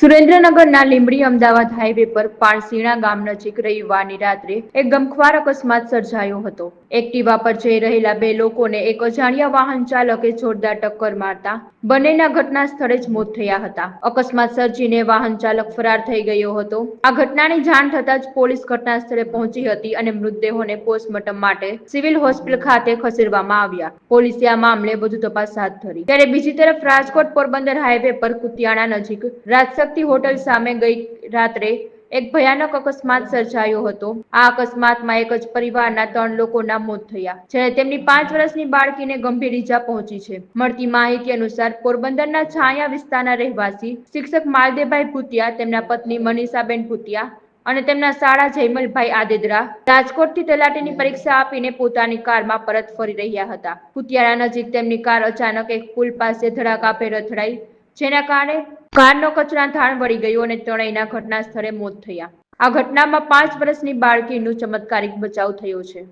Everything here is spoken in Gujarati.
સુરેન્દ્રનગરના લીંબડી અમદાવાદ હાઈવે પર પાણસીણા ગામ નજીક રવિવારની રાત્રે એક ગમખ્વાર અકસ્માત સર્જાયો હતો. એક્ટિવા પર જઈ રહેલા બે લોકોને એક અજાણ્યા વાહન ચાલકે જોરદાર ટક્કર મારતા બંનેના ઘટના સ્થળે જ મોત થયા હતા. અકસ્માત સર્જીને વાહન ચાલક ફરાર થઈ ગયો હતો. આ ઘટનાની જાણ થતાં જ પોલીસ ઘટના સ્થળે પહોંચી હતી અને મૃતદેહોને પોસ્ટમોર્ટમ માટે સિવિલ હોસ્પિટલ ખાતે ખસેડવામાં આવ્યા. પોલીસે આ મામલે વધુ તપાસ હાથ ધરી. ત્યારે બીજી તરફ રાજકોટ પોરબંદર હાઈવે પર કુતિયાણા નજીક રાજશક્તિ હોટલ સામે ગઈ રાત્રે એક ભયાનક અકસ્માત સર્જાયો હતો. આ અકસ્માતમાં એક જ પરિવારના ત્રણ લોકોના મોત થયા જ્યારે તેમની પાંચ વર્ષની બાળકીને ગંભીર ઈજા પહોંચી છે. મળતી માહિતી અનુસાર પોરબંદરના છાયા વિસ્તારના રહેવાસી શિક્ષક માલદેભાઈ ભૂતિયા, તેમના પત્ની મનીષાબેન ભૂતિયા અને તેમના શાળા જયમલભાઈ આદેદરા રાજકોટથી તલાટીની પરીક્ષા આપીને પોતાની કારમાં પરત ફરી રહ્યા હતા. કુતિયાણા નજીક તેમની કાર અચાનક એક પુલ પાસે ધડાકાભેર અથડાઈ, જેના કારણે કારનો કચરા થાણ વળી ગયો અને ત્રણેયના ઘટના સ્થળે મોત થયા. આ ઘટનામાં પાંચ વર્ષની બાળકીનું ચમત્કારિક બચાવ થયો છે.